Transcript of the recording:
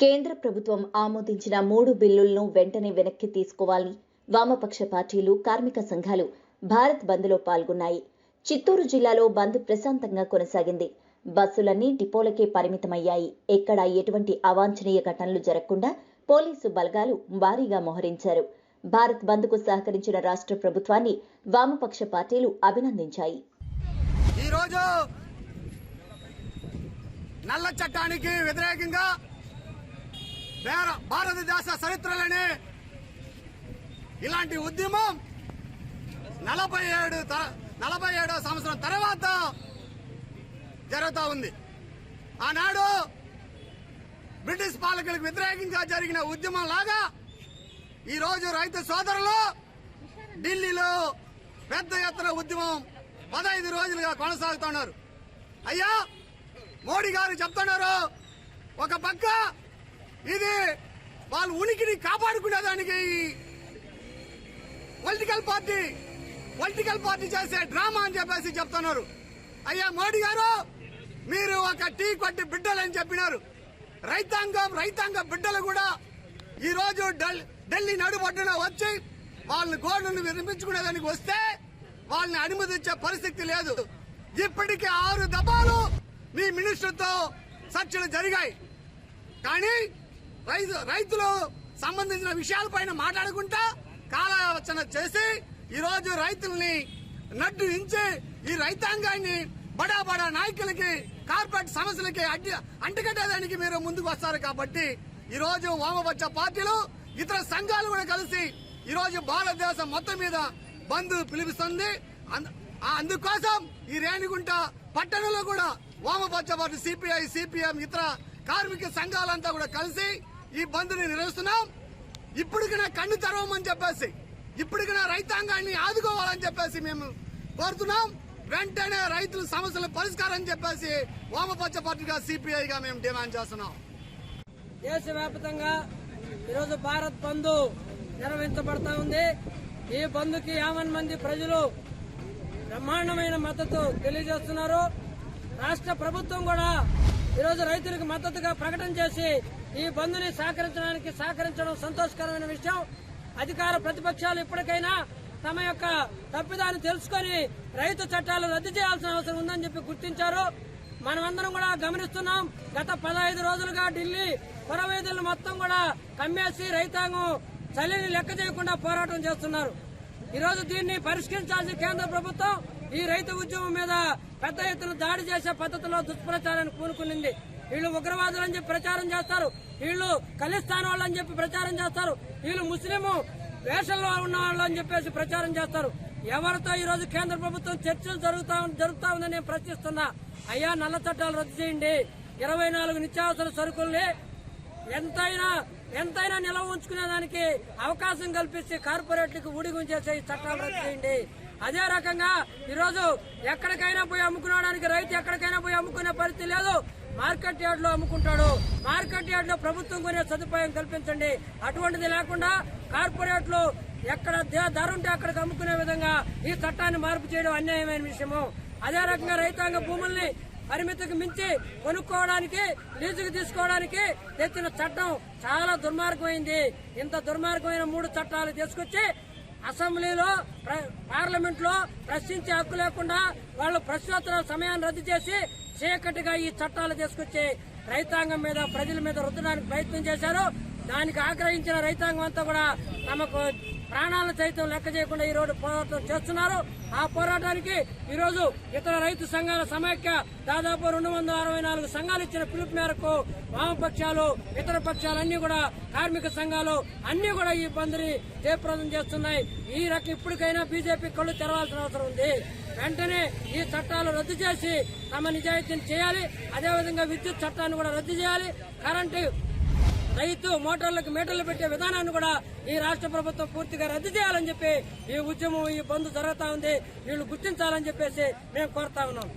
కేంద్ర ప్రభుత్వం ఆమోదించిన మూడు బిల్లులను వెంటనే వెనక్కి తీసుకోవాలి. వామపక్ష పార్టీలు కార్మిక సంఘాలు భారత్ బంద్లో పాల్గొన్నాయి. చిత్తూరు జిల్లాలో బంద్ ప్రశాంతంగా కొనసాగింది. బస్సులన్నీ డిపోలకే పరిమితమయ్యాయి. ఎక్కడా ఎటువంటి అవాంఛనీయ ఘటనలు జరగకుండా పోలీసు బలగాలు భారీగా మోహరించారు. భారత్ బంద్కు సహకరించిన రాష్ట్ర ప్రభుత్వాన్ని వామపక్ష పార్టీలు అభినందించాయి. ఈరోజు నల్ల చట్టానికి వ్యతిరేకంగా భారతదేశ చరిత్రలోనే ఇలాంటి ఉద్యమం నలభై ఏడు నలభై ఏడో సంవత్సరం తర్వాత జరుగుతూ ఉంది. ఆనాడు బ్రిటిష్ పాలకులకు వ్యతిరేకంగా జరిగిన ఉద్యమం లాగా ఈరోజు రైతు సోదరులు ఢిల్లీలో పెద్ద ఎత్తున ఉద్యమం పదహైదు రోజులుగా కొనసాగుతున్నారు. అయ్యా మోడీ గారు చెప్తున్నారు ఒక పక్క ఇది వాళ్ళు ఉనికిని కాపాడుకునేదానికి పొలిటికల్ పార్టీ పొలిటికల్ పార్టీ చేసే డ్రామా అని చెప్పేసి చెప్తున్నారు. అయ్యా మోడీ గారు మీరు ఒక టీ కొట్టి బిడ్డలు అని చెప్పినారు. రైతాంగం రైతాంగ బిడ్డలు కూడా ఈ రోజు ఢిల్లీ నడుబడ్డున వచ్చి వాళ్ళని గోడలను వినిపించుకునేదానికి వస్తే వాళ్ళని అనుమతించే పరిస్థితి లేదు. ఇప్పటికే ఆరు దఫాలు మీ మినిస్టర్తో చర్చలు జరిగాయి. కానీ రైతు రైతులు సంబంధించిన విషయాలపైన మాట్లాడుకుంటా కాలవచన చేసి ఈరోజు రైతుల్ని నడ్డు ఇంచి ఈ రైతాంగాన్ని బడా బడా నాయకులకి కార్పొరేట్ సమస్యలకి అడ్డి అంటగట్టేదానికి మీరు ముందుకు వస్తారు కాబట్టి ఈరోజు వామపక్ష పార్టీలు ఇతర సంఘాలు కూడా కలిసి ఈరోజు భారతదేశం మొత్తం మీద బంద్ పిలిపిస్తుంది. అందుకోసం ఈ రేణిగుంట పట్టణంలో కూడా వామపక్ష పార్టీ సిపిఐ సిపిఎం ఇతర కార్మిక సంఘాలంతా కూడా కలిసి ఈ బంద్ని నిర్వహిస్తున్నాం. ఇప్పటికైనా కన్ను తెరవమని చెప్పేసి ఇప్పటికైనా రైతాంగాన్ని ఆదుకోవాలని చెప్పేసి మేము కోరుతున్నాం. వెంటనే రైతుల సమస్యలు పరిష్కారం చెప్పేసి వామపక్ష పార్టీగా సిపిఐగా మేము డిమాండ్ చేస్తున్నాం. దేశవ్యాప్తంగా ఈరోజు భారత్ బంద్ నిర్వహించబడతా ఉంది. ఈ బంద్కి యాభై మంది ప్రజలు బ్రహ్మాండమైన మద్దతు తెలియజేస్తున్నారు. రాష్ట్ర ప్రభుత్వం కూడా ఈరోజు రైతులకు మద్దతుగా ప్రకటన చేసి ఈ బంద్ని సహకరించడానికి సహకరించడం సంతోషకరమైన విషయం. అధికార ప్రతిపక్షాలు ఇప్పటికైనా తమ యొక్క తప్పిదాన్ని తెలుసుకొని రైతు చట్టాలు రద్దు చేయాల్సిన అవసరం ఉందని చెప్పి గుర్తించారు. మనమందరం కూడా గమనిస్తున్నాం గత పదహైదు రోజులుగా ఢిల్లీ పురవేదులను మొత్తం కూడా కమ్మేసి రైతాంగం చలిని లెక్క చేయకుండా పోరాటం చేస్తున్నారు. ఈ రోజు దీన్ని పరిష్కరించాల్సిన కేంద్ర ప్రభుత్వం ఈ రైతు ఉద్యమం మీద పెద్ద ఎత్తున దాడి చేసే పద్ధతిలో దుష్ప్రచారాన్ని పూనుకునింది. వీళ్ళు ఉగ్రవాదులు అని చెప్పి ప్రచారం చేస్తారు. వీళ్ళు ఖలిస్తాన్ వాళ్ళు అని చెప్పి ప్రచారం చేస్తారు. వీళ్ళు ముస్లిం వేషంలో ఉన్న వాళ్ళు అని చెప్పేసి ప్రచారం చేస్తారు. ఎవరితో ఈ రోజు కేంద్ర ప్రభుత్వం చర్చలు జరుగుతా జరుగుతా ఉందని నేను ప్రశ్నిస్తున్నా. అయ్యా నల్ల చట్టాలు రద్దు చేయండి. ఇరవై నాలుగు నిత్యావసర సరుకుల్ని ఎంతైనా ఎంతైనా నిల్వ ఉంచుకునే దానికి అవకాశం కల్పిస్తే కార్పొరేట్లకు ఊడిగం చేసే ఈ చట్టాలు రద్దు చేయండి. అదే రకంగా ఈరోజు ఎక్కడికైనా పోయి అమ్ముకునడానికి రైతు ఎక్కడికైనా పోయి అమ్ముకునే పరిస్థితి లేదు. మార్కెట్ యార్డ్లో అమ్ముకుంటాడు. మార్కెట్ యార్డ్లో ప్రభుత్వం కొనే సదుపాయం కల్పించండి. అటువంటిది లేకుండా కార్పొరేట్లు ఎక్కడ ధర ఉంటే అక్కడికి అమ్ముకునే విధంగా ఈ చట్టాన్ని మార్పు చేయడం అన్యాయమైన విషయము. అదే రకంగా రైతాంగ భూముల్ని పరిమితికి మించి కొనుక్కోవడానికి లీజుకు తీసుకోవడానికి తెచ్చిన చట్టం చాలా దుర్మార్గమైంది. ఇంత దుర్మార్గమైన మూడు చట్టాలు తీసుకొచ్చి అసెంబ్లీలో పార్లమెంట్లో ప్రశ్నించే హక్కు లేకుండా వాళ్ళు ప్రశ్నోత్తరాల సమయాన్ని రద్దు చేసి చీకటిగా ఈ చట్టాలు తీసుకొచ్చి రైతాంగం మీద ప్రజల మీద రుద్దడానికి ప్రయత్నం చేశారు. దానికి ఆగ్రహించిన రైతాంగం అంతా కూడా తమకు ప్రాణాలను సైతం లెక్క చేయకుండా ఈ రోజు పోరాటం చేస్తున్నారు. ఆ పోరాటానికి ఈ రోజు ఇతర రైతు సంఘాల సమైక్య దాదాపు రెండు వందల అరవై నాలుగు సంఘాలు ఇచ్చిన పిలుపు మేరకు వామపక్షాలు ఇతర పక్షాలు కూడా కార్మిక సంఘాలు అన్ని కూడా ఈ బంద్ని జయప్రదం చేస్తున్నాయి. ఈ రకం ఇప్పటికైనా బీజేపీ కళ్ళు తెరవాల్సిన అవసరం ఉంది. వెంటనే ఈ చట్టాలు రద్దు చేసి తమ నిజాయితీని చేయాలి. అదేవిధంగా విద్యుత్ చట్టాన్ని కూడా రద్దు చేయాలి. కరెంటు రైతు మోటార్లకు మీటర్లు పెట్టే విధానాన్ని కూడా ఈ రాష్ట్ర ప్రభుత్వం పూర్తిగా రద్దు చేయాలని చెప్పి ఈ ఉద్యమం ఈ బంద్ జరుగుతా ఉంది. వీళ్ళు గుర్తించాలని చెప్పేసి మేము కోరుతా ఉన్నాం.